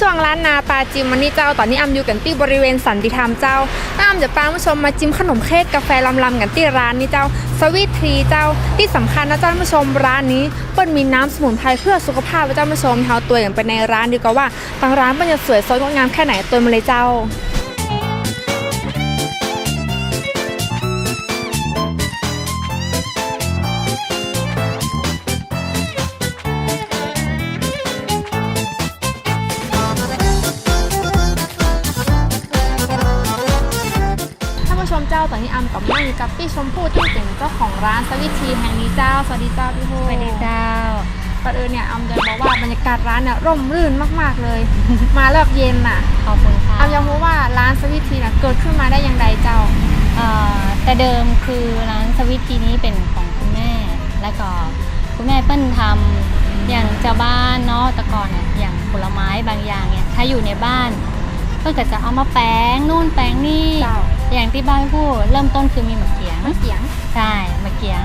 ช่วงร้านนาปาจิมวันนี้เจ้า ตอนนี้อำอยู่กันที่บริเวณสันติธรรมเจ้าน้าอำจะพาผู้ชมมาจิมขนมเค้กกาแฟลำๆกันที่ร้านนี้เจ้า สวีททรีเจ้า ที่สำคัญนะเจ้าผู้ชมร้านนี้เปิ้ลมีน้ำสมุนไพรเพื่อสุขภาพเจ้าผู้ชมเฮาตัวอย่างไปในร้านดีกว่าว่าทางร้านเปิ้ลจะสวยสดงดงามแค่ไหนตัวมาเลยเจ้า ตอนนี้อำกับนั่งอยู่กับพี่ชมพู่ที่เป็นเจ้าของร้านสวิตทีแห่งนี้เจ้า สวัสดีเจ้าพี่พู่สวัสดีเจ้าก่อนอื่นเนี่ยอำจะบอกว่าบรรยากาศร้านเนี่ยร่มรื่นมาก ๆเลย มาเลิกเย็นน่ะขอบคุณค่ะอำอยากรู้ว่าร้านสวิตทีน่ะเกิดขึ้นมาได้อย่างไรเจ้าเอ่อแต่เดิมคือร้านสวิตทีนี้เป็นของคุณแม่ แล้วก็คุณแม่เปิ้ลทำอย่างชาวบ้านเนาะแตะกอนเนี่ยอย่างผลไม้บางอย่างเนี่ยถ้าอยู่ในบ้านเปิ้ลก็จะเอามาแป้งนู่นแป้งนี่เจ้า อย่างที่บ้านพูดเริ่มต้นคือมีมะเขียงมะเขียงใช่มะเขียง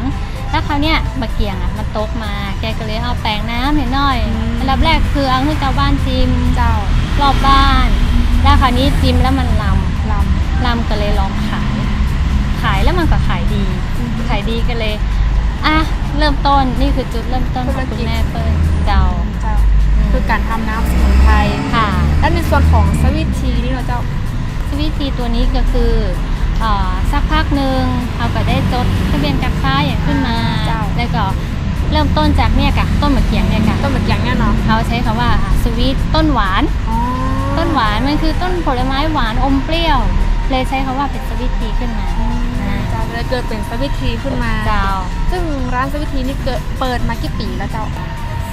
แล้วคราวเนี้ยมะเขียงอะมันตกมาแกก็เลยเอาแป้งน้ำหน่อยอืมๆอันดับแรกคือเอาให้ชาวบ้านชิมเจ้ารอบบ้าน แล้วคราวนี้จิ้มแล้วมันลลำลำก็เลยลองขาย ขายแล้วมันก็ขายดีำขายดีก็เลยอะเริ่มต้นนี่คือจุดเริ่มต้นของคุณแม่เปิ้ลเจ้าเจ้า คือการทำน้ำสมุนไพรค่ะ แล้วในส่วนของสวิตทีนี่เราเจ้า วิธีตัวนี้ก็คือเอ่อสักพักหนึ่งเราก็ได้จดทะเบียนการค้าอย่างขึ้นมาเจ้าแล้วก็เริ่มต้นจากเนี่ยค่ะต้นมะเขียงเนี่ยค่ะต้นมะเขียงเนี่ยเนาะเขาใช้คำว่าสวีทต้นหวานอ๋อต้นหวานมันคือต้นผลไม้หวานอมเปรี้ยว เลยใช้คำว่าเป็นสวีททีขึ้นมาเจ้าเลยเกิดเป็นสวิตทีขึ้นมาเจ้า ซึ่งร้านสวิตทีนี่เกิดเปิดมากี่ปีแล้วเจ้า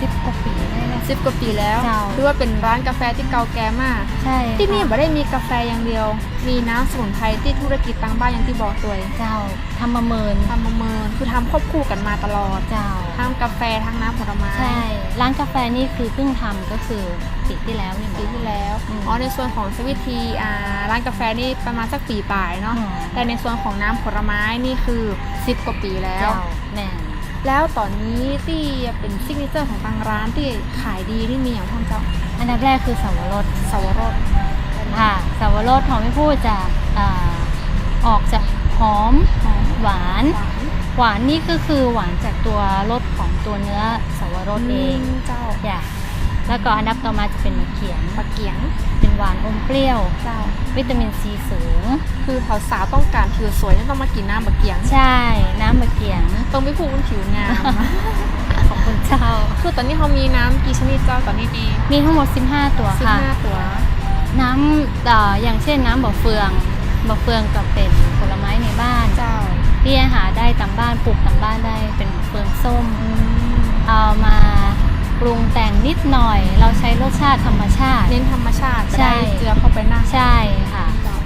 สิบกว่าปีได้แล้ว สิบกว่าปีแล้วเจ้าคือว่าเป็นร้านกาแฟที่เก่าแก่มาก ใช่ที่นี่ค่ะไม่ได้มีกาแฟอย่างเดียว มีน้ำสมุนไพรที่ธุรกิจตั้งบ้านอย่างที่บอกตัวเองเจ้าทำมาเมินทำมาเมินคือทำควบคู่กันมาตลอดเจ้าทั้งกาแฟทั้งน้ำผลไม้ใช่ ร้านกาแฟนี่คือเพิ่งทำก็คือปีที่แล้วนี่ปีที่แล้วอืมอ๋อในส่วนของสวิตทีอ่าร้านกาแฟนี่ประมาณสักปีปลายเนาะอืมแต่ในส่วนของน้ำผลไม้นี่คือสิบกว่าปีแล้วเจ้าแม่น แล้วตอนนี้ที่เป็นซิกเนเจอร์ของทางร้านที่ขายดีที่มีอย่างพ่อเจ้าอันดับแรกคือสาวรสสวรสค่ะสาวรสของพี่พูดจะอ่าออกจากหอมหอมหวานหวาน หวานนี่ก็คือหวานจากตัวรสของตัวเนื้อสาวรสเองมเจ้าอย่าแล้วก็อันดับต่อมาจะเป็นมะเขียงปลาเกียงเป็น หวานอมเปรี้ยว เจ้า วิตามินซีสูง คือสาวๆต้องการผิวสวยนี่ต้องมากินน้ำปลาเกียง ใช่ น้ำมะเขียง ต้องไม่พูดว่าผิวงาม ขอบคุณเจ้า คือตอนนี้เขามีน้ำกี่ชนิดเจ้าตอนนี้ดี มีทั้งหมด 15 ตัวสิบค่ะห้าตัว น้ำเอ่ออย่างเช่นน้ำบ่อเฟืองบ่อเฟืองก็เป็นผลไม้ในบ้านเจ้าที่หาได้ตามบ้านปลูกตามบ้านได้เป็นเฟืองส้มอืมเอามา ปรุงแต่งนิดหน่อย เราใช้รสชาติธรรมชาติ เน้นธรรมชาติจะใช่ ได้เจือเข้าไปหน้าใช่ค่ะเจ้า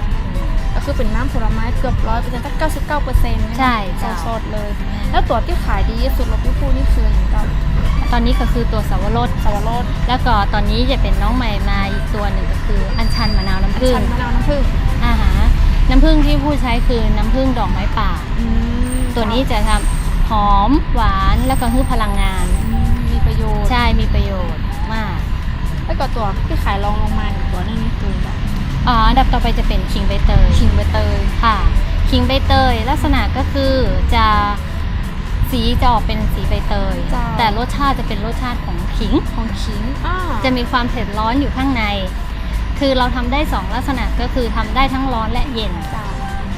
ก็คือเป็นน้ำผลไม้เกือบร้อยเปอร์เซ็นต์ตั้งเก้าสิบเก้าเปอร์เซ็นต์ใช่เจ้าสดๆเลย แล้วตัวที่ขายดีที่สุดรสพี่พูนี่คืออย่างเจ้าตอนนี้ก็คือตัวสาวรสสวรสแล้วก็ตอนนี้จะเป็นน้องใหม่มาอีกตัวหนึ่งก็คือ อัญชันมะนาวน้ำผึ้งชันมะนาวน้ำผึ้งอาหารน้ำผึ้งที่ผู้ใช้คือน้ำผึ้งดอกไม้ป่าอืมตัวนี้จะทำหอมหวานแล้วก็ให้พลังงานอืมมีประโย ชน์ใช่มีประโยชน์มาก แล้วก็ตัวที่ขายรองลงมาอีกตัวหนึงนี่คือแบบอ๋ออันดับต่อไปจะเป็นคิงใบเตยขิงใบเตยค่ะคิงใบเตยลักษณะก็คือจะสีจะออกเป็นสีใบเตยเจ้าแต่รสชาติจะเป็นรสชาติของขิง ของขิงอ่าจะมีความเผ็ดร้อนอยู่ข้างใน คือเราทำได้สองลักษณะก็คือทำได้ทั้งร้อนและเย็นเจ้า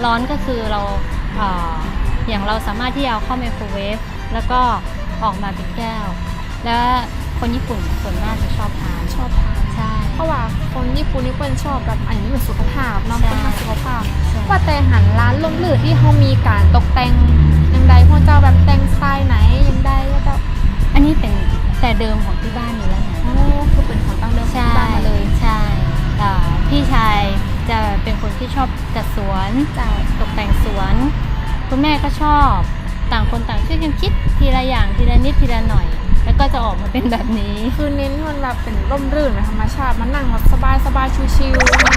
ร้อนก็คือเราเอ่ออย่างเราสามารถที่จะเอาเข้าไมโครเวฟแล้วก็ออกมาเป็นแก้ว แล้วคนญี่ปุ่นส่วนมากจะชอบทานชอบทานใช่ เพราะว่าคนญี่ปุ่นนี่เปิ้ลชอบแบบอันนี้เป็นสุขภาพเนาะใช่เป็นทางสุขภาพใช่ว่าแต่หันร้านล่มลื่นที่เขามีการตกแต่งยังใดพวกเจ้าแบบแต่งสไตล์ไหนยังใดก็เจ้าอันนี้เป็นแต่เดิมของที่บ้านอยู่แล้วนะโอ้คือเป็นของตั้งเดิมของใช่ที่บ้านมาเลยใช่แต่พี่ชายจะเป็นคนที่ชอบจัดสวนเจ้าตกแต่งสวน คุณแม่ก็ชอบต่างคนต่างช่วยกันคิดทีละอย่างทีละนิดทีละหน่อยแล้ว ก็จะออกมาเป็นแบบนี้ คือเน้นให้มันแบบเป็นร่มรื่นแบบธรรมชาติมันนั่งแบบสบายสบายๆชิวๆนะ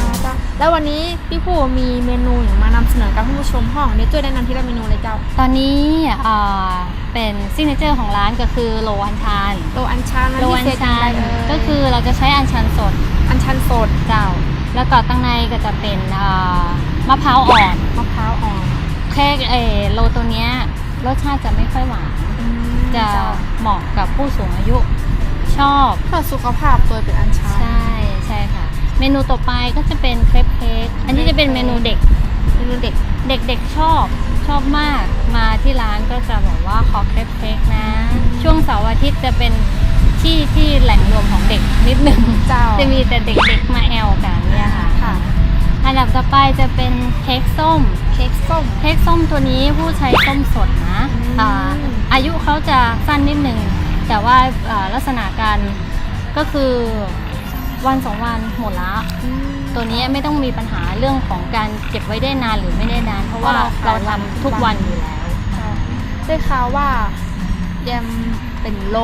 อ่าเจ้าแล้ววันนี้พี่ผู้มีเมนูอย่างมานำเสนอกับผู้ชมห้องเดี๋ยวช่วยแนะนำทีละเมนูเลยเจ้า ตอนนี้เอ่อเป็นซิกเนเจอร์ของร้านก็คือโลอันชันโลอันชันโลอันชันก็คือเราจะใช้อันชันสด อันชันสดเจ้า แล้วก็ตั้งในก็จะเป็นอ่ามะพร้าวอ่อนมะพร้าวอ่อนแค่เออโลตัวเนี้ย รสชาติจะไม่ค่อยหวาน จะเหมาะกับผู้สูงอายุชอบเพื่อสุขภาพตัวเป็นอันชันใช่ใช่ค่ะ เมนูต่อไปก็จะเป็นเครปเค้กอันนี้จะเป็นเมนูเด็กเมนูเด็กเด็กๆชอบชอบมากมาที่ร้านก็จะบอกว่าขอเครปเค้กนะ ช่วงเสาร์อาทิตย์จะเป็นที่ที่แหล่งรวมของเด็กนิดนึงเจ้าจะมีแต่เด็กๆมาแอลกันเนี่ยค่ะ ค่ะอันดับต่อไปจะเป็นเค้กส้ม เค้กส้ม เค้กส้มตัวนี้ผู้ใช้ส้มสดนะอืมอ่าอายุเขาจะสั้นนิดหนึ่ง แต่ว่าอ่าลักษณะการก็คือวันสองวันหมดละตัวนี้ไม่ต้องมีปัญหาเรื่องของการเก็บไว้ได้นานหรือไม่ได้นาน เพราะว่าเพราะเราเราขายทำทุกวันอยู่แล้ว ได้ข่าวว่าแยมเป็นโล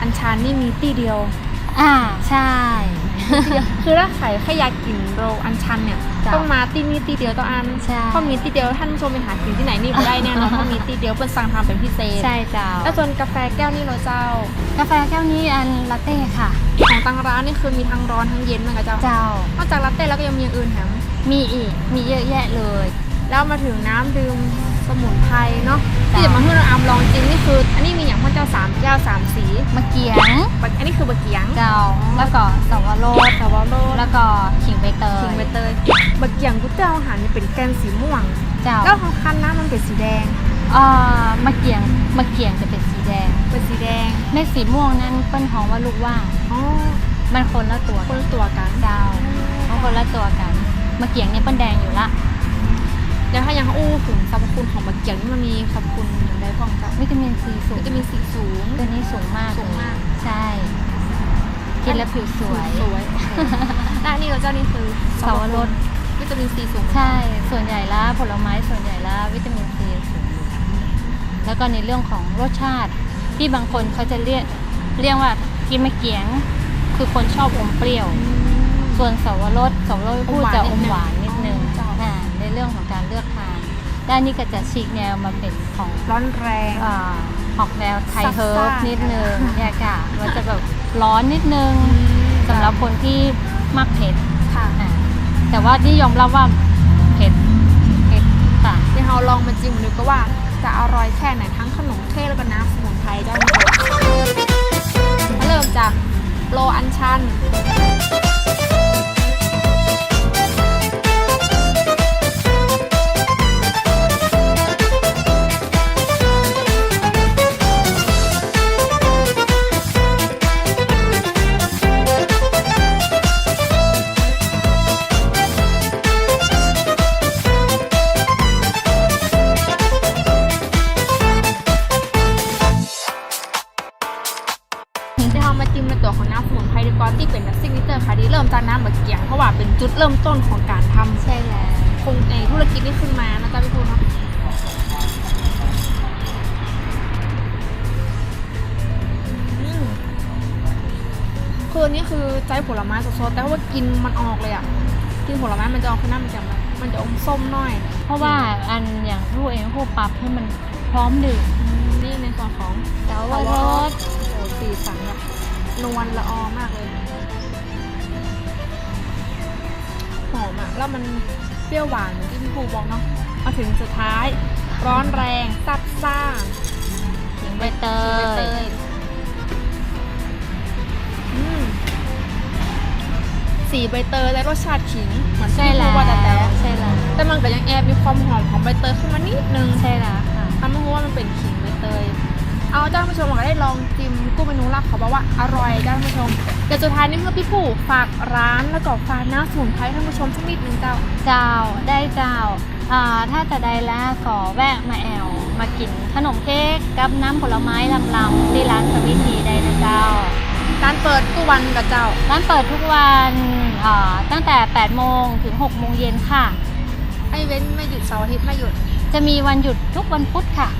อันชันนี่มีตีเดียว อ่าใช่ คือถ้าใครแค่อยากกินโรอันชันเนี่ยจ้ะต้องมาตีนี้ตีเดียวต่ออันใช่เพราะมีตีเดียวท่านผู้ชมไปหากินที่ไหนนี่ไม่ได้แน่นอนเพราะมีตีเดียวเป็นสั่งทำเป็นพิเศษใช่เจ้าแล้วส่วนกาแฟแก้วนี่เราเจ้า กาแฟแก้วนี้อันลาเต้ค่ะของทางร้านนี่คือมีทั้งร้อนทั้งเย็นเหมือนกันเจ้าเจ้านอกจากลาเต้แล้วก็ยังมีอย่างอื่นแถมมีอีกมีเยอะแยะเลย แล้วมาถึงน้ำดื่ม สมุนไพรเนาะจ้ะที่จะมาให้เราอามลองจริงนี่คือ อันนี้มีอย่างพระเจ้าสามแก้วสามสีมะเกียงบักอันนี้คือบะเกียง เจ้า แล้วก็สวรสสาวโรสแล้วก็ขิงใบเตยขิงใบเตยบะเกียงกุเจ้าอาหารนี่เป็นแกนสีม่วง เจ้าแล้วของคันน้ำมันเป็นสีแดงเอ่อมะเกียงมะเกียงจะเป็นสีแดง เป็นสีแดงในสีม่วงนั้นเปิ้นฮ้องว่าลูกว่างอ๋อมันคนละตัวคนละตัวกันเจ้ามันคนละตัวกันมะเกียงเนี่ยเปิ้นแดงอยู่ละ แล้วถ้ายังอู้ถึงสรรพคุณของบะเกียงนี่มันมีสรรพคุณอย่างไรบ้างเจ้าวิตามินซีสูงวิตามินซีสูงตัวนี้สูงมากสูงมาก ใช่ กินแล้วผิวสวยสวยและอันนี่เราเจ้านี่คือสาวรสวิตามินซีสูง ใช่ ส่วนใหญ่ละผลไม้ส่วนใหญ่ละวิตามินซีสูงอยู่แล้วก็ในเรื่องของรสชาติ ที่บางคนเขาจะเรียกเรียกว่ากินมะเกียง คือคนชอบอมเปรี้ยว ส่วนสาวรสสาวรสพูดจะอมหวานนิดนึงอ่าใน เรื่องของการเลือกทาน ด้านนี้ก็จะฉีกแนวมาเป็นของร้อนแรงอ่าออกแนวไทยซับเฮิร์บซ่านินิดนึงเนี่ยค่ะมันจะแบบร้อนนิดนึงสำหรับคนที่มักเผ็ดค่ะอ่าแต่ว่าที่ยอมรับว่าเผ็ดเผ็ดค่ะเดี๋ยวเราลองมาจิ้มดูก็ว่าจะอร่อยแค่ไหนทั้งขนมเค้กแล้วก็น้ำสมุนไพรเจ้ามาเริ่มจากโลอันชัน เจอร์ค่ะที่เริ่มจากน้ำบะเกียงเพราะว่าเป็นจุดเริ่มต้นของการทำใช่แล้วคงในธุรกิจนี้ขึ้นมานะจ๊ะพี่พูนเนาะอืมคืออันนี้คือใจผลไม้สดๆแต่ว่ากินมันออกเลยอะกินผลไม้มันจะออกข้างหน้ามันจะแบบมันจะอมส้มหน่อย เพราะว่าอันอย่างผู้เองผู้ปรับให้มันพร้อมดื่มอืมนี่ในส่วนของสาวรสโอ้สีสันแบบนวลละออมากเลย หอมอะ แล้วมันเปรี้ยวหวานเหมือนที่พี่ภูบอกเนาะ มาถึงสุดท้าย ร้อนแรงซับซ่าขิงใบเตใบเตยยอืมสีใบเตยและรสชาติขิงเหมือนใช่ที่แล้พูวดว่าแต่แต่ใช่แล้วแต่มันก็ยังแอบมีความหอมของใบเตยขึ้นมานิดนึงใช่แล้วค่ะทำให้รู้ว่ามันเป็นขิงใบเตย เอาเจ้าผู้ชมก็ได้ลองจิ้มกู้เมนูลับเขาบอกว่าอร่อยเจ้าผู้ชมเดี๋ยวสุดท้ายนี่คือพี่ปู่ฝากร้านแล้วก็ฝากน้ำสมุนไพรท่านผู้ชมสักนิดนึงเจ้า เจ้าได้เจ้าอ่าถ้าจะได้แล้วก็แวะมาแอลมากินขนมเค้กกับน้ำผลไม้ลำๆที่ร้านสวิตทีได้นะเจ้า ร้านเปิดทุกวันกับเจ้า ร้านเปิดทุกวันอ่าตั้งแต่ 8 โมงถึง 6 โมงเย็นค่ะให้เว้นไม่หยุดเสาร์อาทิตย์ไม่หยุด จะมีวันหยุดทุกวันพุธค่ะ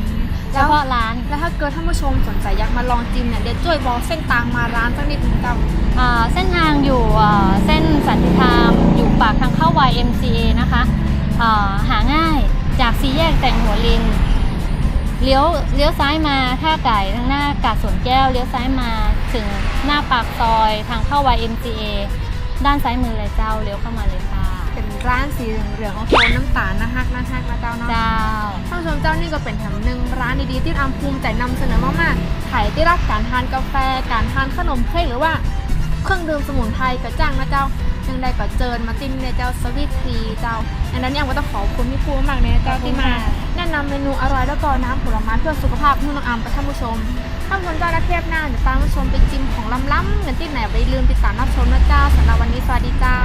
เฉแล้วพาะร้าน แล้วถ้าเกิดท่านผู้ชมสนใจอยากมาลองจิ้มเนี่ยเดี๋ยวช่วยบอกเส้นทางมาร้านสักนิดนึงเจ้าอ่าเส้นทางอยู่อ่าเส้นสันติธรรมอยู่ปากทางเข้า YMCA นะคะอ่าหาง่ายจากสี่แยกแต่งหัวลินเลี้ยวเลี้ยวซ้ายมาท่าไก่ทางหน้ากาดสวนแก้วเลี้ยวซ้ายมาถึงหน้าปากซอยทางเข้า YMCA ด้านซ้ายมือเลยเจ้าเลี้ยวเข้ามาเลยค่ะเป็น ร้านสีเหลืองๆของโทนน้ำตาลนะฮักนะฮักนะเจ้าเนาะเจ้าท่านผู้ชมเจ้านี่ก็เป็นแถมหนึ่งร้านดีๆที่อำภูมิใจนำเสนอมากๆใครที่รักการทานกาแฟ การทานขนมเค้กหรือว่าเครื่องดื่มสมุนไพรกระจ้างนะเจ้ายังได้ก็เจิญมาจิ้มในเจ้าสวีททีเจ้าอันนั้นเนี่ยก็ต้องขอบคุณพี่ภูมากเลยนะเจ้าที่มาแนะนำเมนูอร่อยแล้วก็น้ำผลไม้เพื่อสุขภาพให้น้องอำกับท่านผู้ชมท่านผู้ชมเจ้าและเทปหน้าเดี๋ยวตามผู้ชมไปจิ้มของล้ำๆกันที่ไหนไปลืมติดตามรับชมนะเจ้าสำหรับวันนี้สวัสดีเจ้า